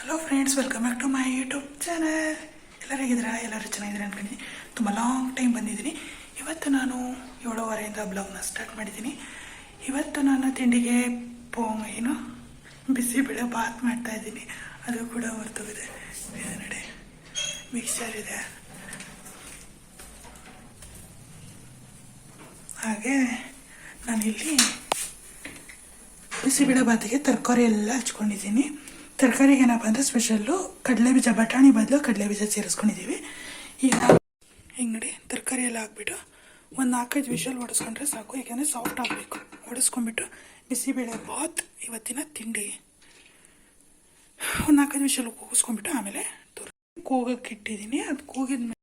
Hello friends welcome back to my YouTube channel ಎಲ್ಲರೂ ಹೇಗಿದ್ದೀರಾ? ಎಲ್ಲರೂ ಚೆನ್ನಾಗಿದ್ದೀರಾ ಅಂದ್ಕೊಂಡಿದ್ದೀನಿ ತುಂಬ ಲಾಂಗ್ ಟೈಮ್ ಬಂದಿದ್ದೀನಿ. ಇವತ್ತು ನಾನು ಏಳುವರೆಯಿಂದ ಬ್ಲಾಗ್ನ ಸ್ಟಾರ್ಟ್ ಮಾಡಿದ್ದೀನಿ. ಇವತ್ತು ನಾನು ತಿಂಡಿಗೆ ಪೋ ಏನು? ಬಿಸಿಬೇಳೆ ಬಾತ್ ಮಾಡ್ತಾ ಇದ್ದೀನಿ. ಅದು ಕೂಡ ಹೊರತೋಗಿದೆ. ನೋಡಿ ಮಿಕ್ಸರ್ ಇದೆ. ಹಾಗೆ, ನಾನಿಲ್ಲಿ ಬಿಸಿಬೇಳೆ ಬಾತಿಗೆ ತರಕಾರಿ ಎಲ್ಲ ಹಚ್ಕೊಂಡಿದ್ದೀನಿ. ತರಕಾರಿಗೆ ಏನಪ್ಪ ಅಂದರೆ ಸ್ಪೆಷಲ್ಲು ಕಡಲೆ ಬೀಜ ಬಟಾಣಿ ಬದಲು ಕಡಲೆ ಬೀಜ ಸೇರಿಸ್ಕೊಂಡಿದ್ದೀವಿ ಈಗ ಹಿಂಗೆ ನೋಡಿ ತರಕಾರಿ ಎಲ್ಲ ಹಾಕ್ಬಿಟ್ಟು ಒಂದು ನಾಲ್ಕೈದು ವಿಷಲ್ ಹೊಡೆಸ್ಕೊಂಡ್ರೆ ಸಾಕು, ಯಾಕೆಂದರೆ ಸಾಫ್ಟ್ ಆಗಬೇಕು. ಹೊಡೆಸ್ಕೊಂಬಿಟ್ಟು ಬಿಸಿಬೇಳೆ ಬಾತ್ ಇವತ್ತಿನ ತಿಂಡಿ. ಒಂದು ನಾಲ್ಕೈದು ವಿಷಲ್ ಕೂಗಿಸ್ಕೊಂಡ್ಬಿಟ್ಟು ಆಮೇಲೆ ತುರ್ ಕೂಗಕ್ಕೆ ಇಟ್ಟಿದ್ದೀನಿ. ಅದು ಕೂಗಿದ ಮೇಲೆ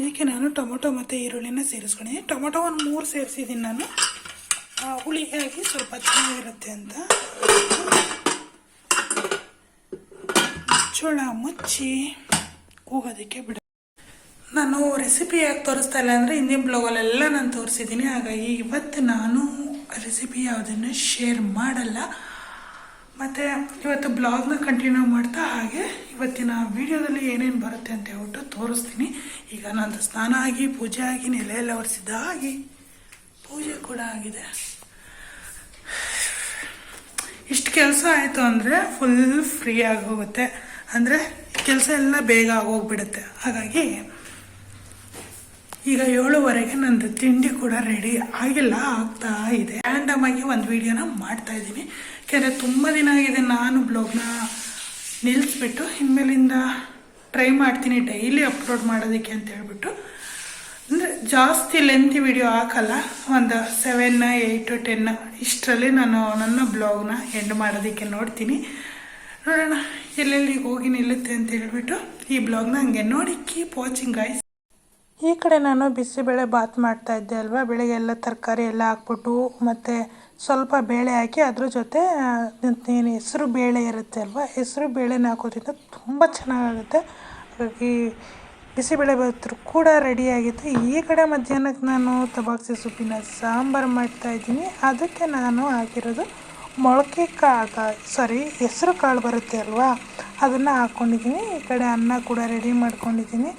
ಇದಕ್ಕೆ ನಾನು ಟೊಮೊಟೊ ಮತ್ತು ಈರುಳ್ಳಿನ ಸೇರಿಸ್ಕೊಂಡಿದ್ದೀನಿ ಟೊಮೊಟೊ ಒಂದು ಮೂರು ಸೇರಿಸಿದ್ದೀನಿ ನಾನು. ಹುಳಿ ಹುಳಿಯಾಗಿ ಸ್ವಲ್ಪ ಚೆನ್ನಾಗಿರುತ್ತೆ ಅಂತ. ಮುಚ್ಚೋಳ ಮುಚ್ಚಿ ಕೂಗೋದಕ್ಕೆ ಬಿಡ. ನಾನು ರೆಸಿಪಿ ಯಾಕೆ ತೋರಿಸ್ತಾ ಇಲ್ಲ ಅಂದರೆ ಹಿಂದಿನ ಬ್ಲಾಗಲ್ಲೆಲ್ಲ ನಾನು ತೋರಿಸಿದ್ದೀನಿ. ಹಾಗಾಗಿ ಇವತ್ತು ನಾನು ರೆಸಿಪಿ ಯಾವುದನ್ನು ಶೇರ್ ಮಾಡಲ್ಲ. ಮತ್ತು ಇವತ್ತು ಬ್ಲಾಗ್ನ ಕಂಟಿನ್ಯೂ ಮಾಡ್ತಾ ಹಾಗೆ ಇವತ್ತಿನ ವಿಡಿಯೋದಲ್ಲಿ ಏನೇನು ಬರುತ್ತೆ ಅಂತ ಹೇಳ್ಬಿಟ್ಟು ತೋರಿಸ್ತೀನಿ. ಈಗ ನಂದು ಸ್ನಾನ ಆಗಿ, ಪೂಜೆ ಆಗಿ, ನೆಲೆ ಎಲ್ಲ ಒರೆಸಿದ್ದ ಆಗಿ ಪೂಜೆ ಕೂಡ ಆಗಿದೆ. ಇಷ್ಟು ಕೆಲಸ ಆಯಿತು ಅಂದರೆ ಫುಲ್ ಫ್ರೀ ಆಗಿ ಹೋಗುತ್ತೆ. ಅಂದರೆ ಕೆಲಸ ಎಲ್ಲ ಬೇಗ ಆಗೋಗ್ಬಿಡುತ್ತೆ. ಹಾಗಾಗಿ ಈಗ ಏಳುವರೆಗೆ ನಂದು ತಿಂಡಿ ಕೂಡ ರೆಡಿ ಆಗಿಲ್ಲ, ಆಗ್ತಾ ಇದೆ. ರ್ಯಾಂಡಮ್ ಆಗಿ ಒಂದು ವಿಡಿಯೋನ ಮಾಡ್ತಾ ಇದ್ದೀನಿ. ಯಾಕೆಂದರೆ ತುಂಬ ದಿನ ಆಗಿದೆ ನಾನು ಬ್ಲಾಗ್ನ ನಿಲ್ಲಿಸ್ಬಿಟ್ಟು ಇನ್ಮೇಲಿಂದ ಟ್ರೈ ಮಾಡ್ತೀನಿ ಡೈಲಿ ಅಪ್ಲೋಡ್ ಮಾಡೋದಕ್ಕೆ ಅಂತ ಹೇಳ್ಬಿಟ್ಟು. ಅಂದರೆ ಜಾಸ್ತಿ ಲೆಂತಿ ವಿಡಿಯೋ ಹಾಕಲ್ಲ, ಒಂದು ಸೆವೆನ್ ಏಯ್ಟು ಟೆನ್ ಇಷ್ಟರಲ್ಲಿ ನಾನು ನನ್ನ ಬ್ಲಾಗ್ನ ಎಂಡ್ ಮಾಡೋದಕ್ಕೆ ನೋಡ್ತೀನಿ. ನೋಡೋಣ ಎಲ್ಲೆಲ್ಲಿ ಹೋಗಿ ನಿಲ್ಲುತ್ತೆ ಅಂತ ಹೇಳ್ಬಿಟ್ಟು ಈ ಬ್ಲಾಗ್ನ ಹಂಗೆ ನೋಡಿ ಕೀಪ್ ವಾಚಿಂಗ್ ಗಾಯ್ಸ್ ಈ ಕಡೆ ನಾನು ಬಿಸಿಬೇಳೆ ಬಾತ್ ಮಾಡ್ತಾ ಇದ್ದೆ ಅಲ್ವಾ? ಬೆಳಗ್ಗೆ ಎಲ್ಲ ತರಕಾರಿ ಎಲ್ಲ ಹಾಕ್ಬಿಟ್ಟು ಮತ್ತು ಸ್ವಲ್ಪ ಬೇಳೆ ಹಾಕಿ ಅದ್ರ ಜೊತೆ ಏನು ಹೆಸರು ಬೇಳೆ ಇರುತ್ತೆ ಅಲ್ವಾ? ಹೆಸರು ಬೇಳೆನ ಹಾಕೋದ್ರಿಂದ ತುಂಬ ಚೆನ್ನಾಗಾಗುತ್ತೆ. ಹಾಗಾಗಿ ಬಿಸಿಬೇಳೆ ಬಾತು ಕೂಡ ರೆಡಿಯಾಗಿತ್ತು ಈ ಕಡೆ ಮಧ್ಯಾಹ್ನಕ್ಕೆ ನಾನು ತಬಾಕ್ಸಿ ಸೊಪ್ಪಿನ ಸಾಂಬಾರು ಮಾಡ್ತಾ ಇದ್ದೀನಿ. ಅದಕ್ಕೆ ನಾನು ಹಾಕಿರೋದು ಮೊಳಕೆ ಕಾಳು ಸಾರಿ, ಹೆಸ್ರು ಕಾಳು ಬರುತ್ತೆ ಅಲ್ವಾ? ಅದನ್ನು ಹಾಕ್ಕೊಂಡಿದ್ದೀನಿ ಈ ಕಡೆ ಅನ್ನ ಕೂಡ ರೆಡಿ ಮಾಡ್ಕೊಂಡಿದ್ದೀನಿ.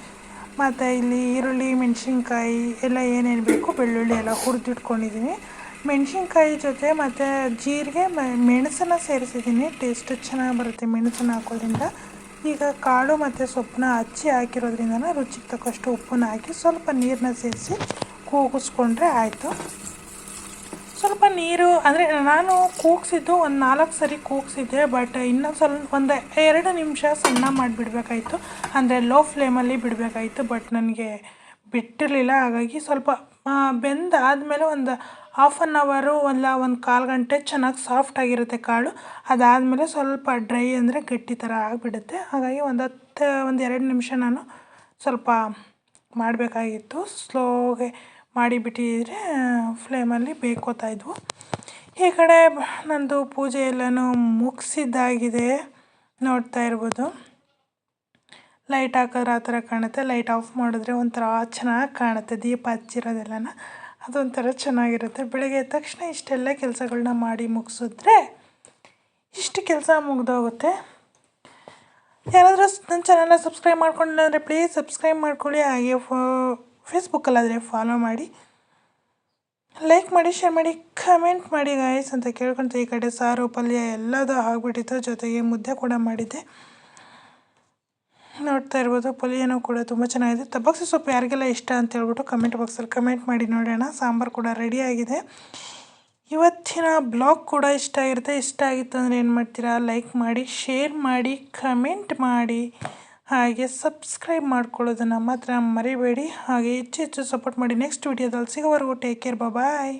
ಮತ್ತು ಇಲ್ಲಿ ಈರುಳ್ಳಿ, ಮೆಣಸಿನ್ಕಾಯಿ ಎಲ್ಲ ಏನೇನು ಬೇಕು, ಬೆಳ್ಳುಳ್ಳಿ ಎಲ್ಲ ಹುರಿದಿಟ್ಕೊಂಡಿದ್ದೀನಿ. ಮೆಣಸಿನ್ಕಾಯಿ ಜೊತೆ ಮತ್ತು ಜೀರಿಗೆ ಮೆಣಸನ್ನ ಸೇರಿಸಿದ್ದೀನಿ. ಟೇಸ್ಟ್ ಚೆನ್ನಾಗಿ ಬರುತ್ತೆ ಮೆಣಸನ್ನ ಹಾಕೋದ್ರಿಂದ. ಈಗ ಕಾಳು ಮತ್ತು ಸೊಪ್ಪನ್ನ ಹಚ್ಚಿ ಹಾಕಿರೋದ್ರಿಂದ ರುಚಿಗೆ ತಕ್ಕಷ್ಟು ಉಪ್ಪನ್ನ ಹಾಕಿ ಸ್ವಲ್ಪ ನೀರನ್ನ ಸೇರಿಸಿ ಕೂಗಿಸ್ಕೊಂಡ್ರೆ ಆಯಿತು. ಸ್ವಲ್ಪ ನೀರು, ಅಂದರೆ ನಾನು ಕೂಗ್ಸಿದ್ದು ಒಂದು ನಾಲ್ಕು ಸರಿ ಕೂಗ್ಸಿದ್ದೆ ಬಟ್ ಇನ್ನೂ ಸ್ವಲ್ಪ, ಒಂದು ಎರಡು ನಿಮಿಷ ಸಣ್ಣ ಮಾಡಿಬಿಡ್ಬೇಕಾಯ್ತು. ಅಂದರೆ ಲೋ ಫ್ಲೇಮಲ್ಲಿ ಬಿಡಬೇಕಾಯ್ತು ಬಟ್ ನನಗೆ ಬಿಟ್ಟಿರಲಿಲ್ಲ. ಹಾಗಾಗಿ ಸ್ವಲ್ಪ ಬೆಂದಾದಮೇಲೆ ಒಂದು ಹಾಫ್ ಆನ್ ಅವರು ಅಲ್ಲ ಒಂದು ಕಾಲು ಗಂಟೆ ಚೆನ್ನಾಗಿ ಸಾಫ್ಟ್ ಆಗಿರುತ್ತೆ ಕಾಳು. ಅದಾದಮೇಲೆ ಸ್ವಲ್ಪ ಡ್ರೈ ಅಂದರೆ ಗಟ್ಟಿ ಥರ ಆಗಿಬಿಡುತ್ತೆ. ಹಾಗಾಗಿ ಒಂದು ಹತ್ತು, ಒಂದು ಎರಡು ನಿಮಿಷ ನಾನು ಸ್ವಲ್ಪ ಮಾಡಬೇಕಾಗಿತ್ತು. ಸ್ಲೋಗೆ ಮಾಡಿಬಿಟ್ಟಿದ್ರೆ ಫ್ಲೇಮಲ್ಲಿ ಬೇಯ್ಕೋತಾ ಇದ್ವು. ಈ ಕಡೆ ನಂದು ಪೂಜೆ ಎಲ್ಲನೂ ಮುಗಿಸಿದ್ದಾಗಿದೆ ನೋಡ್ತಾ ಇರ್ಬೋದು. ಲೈಟ್ ಹಾಕಿದ್ರೆ ಆ ಥರ ಕಾಣುತ್ತೆ. ಲೈಟ್ ಆಫ್ ಮಾಡಿದ್ರೆ ಒಂಥರ ಚೆನ್ನಾಗಿ ಕಾಣುತ್ತೆ. ದೀಪ ಹಚ್ಚಿರೋದೆಲ್ಲನ. ಅದೊಂಥರ ಚೆನ್ನಾಗಿರುತ್ತೆ. ಬೆಳಗ್ಗೆ ಎದ್ದ ತಕ್ಷಣ ಇಷ್ಟೆಲ್ಲ ಕೆಲಸಗಳನ್ನ ಮಾಡಿ ಮುಗಿಸಿದ್ರೆ ಇಷ್ಟು ಕೆಲಸ ಮುಗ್ದೋಗುತ್ತೆ. ಯಾರಾದರೂ ನನ್ನ ಚಾನಲ್ನ ಸಬ್ಸ್ಕ್ರೈಬ್ ಮಾಡ್ಕೊಂಡಿಲ್ಲ ಅಂದರೆ ಪ್ಲೀಸ್ ಸಬ್ಸ್ಕ್ರೈಬ್ ಮಾಡ್ಕೊಳ್ಳಿ. ಹಾಗೆ ಫೋ ಫೇಸ್ಬುಕ್ಕಲ್ಲಾದರೆ ಫಾಲೋ ಮಾಡಿ ಲೈಕ್ ಮಾಡಿ ಶೇರ್ ಮಾಡಿ ಕಮೆಂಟ್ ಮಾಡಿ ಗಾಯ್ಸ್ ಅಂತ ಕೇಳ್ಕೊಂತ ಈ ಕಡೆ ಸಾರು, ಪಲ್ಯ ಎಲ್ಲದೂ ಆಗಿಬಿಟ್ಟಿತ್ತು. ಜೊತೆಗೆ ಮುದ್ದೆ ಕೂಡ ಮಾಡಿದ್ದೆ. ನೋಡ್ತಾ ಇರ್ಬೋದು, ಪಲ್ಯನೂ ಕೂಡ ತುಂಬ ಚೆನ್ನಾಗಿದೆ. ತಬ್ಬಕ್ಸಿ ಸೊಪ್ಪು ಯಾರಿಗೆಲ್ಲ ಇಷ್ಟ ಅಂತ ಹೇಳ್ಬಿಟ್ಟು ಕಮೆಂಟ್ ಬಾಕ್ಸಲ್ಲಿ ಕಮೆಂಟ್ ಮಾಡಿ ನೋಡೋಣ. ಸಾಂಬಾರು ಕೂಡ ರೆಡಿ ಆಗಿದೆ. ಇವತ್ತಿನ ಬ್ಲಾಗ್ ಕೂಡ ಇಷ್ಟ ಆಗಿರುತ್ತೆ ಇಷ್ಟ ಆಗಿತ್ತು ಅಂದರೆ ಏನು ಮಾಡ್ತೀರಾ? ಲೈಕ್ ಮಾಡಿ ಶೇರ್ ಮಾಡಿ ಕಮೆಂಟ್ ಮಾಡಿ. ಹಾಗೆ ಸಬ್ಸ್ಕ್ರೈಬ್ ಮಾಡ್ಕೊಳ್ಳೋದನ್ನು ಮಾತ್ರ ಮರಿಬೇಡಿ. ಹಾಗೆ ಹೆಚ್ಚು ಹೆಚ್ಚು ಸಪೋರ್ಟ್ ಮಾಡಿ ನೆಕ್ಸ್ಟ್ ವೀಡಿಯೋದಲ್ಲಿ ಸಿಗೋವರೆಗೂ ಟೇಕ್ ಕೇರ್ ಬಾಯ್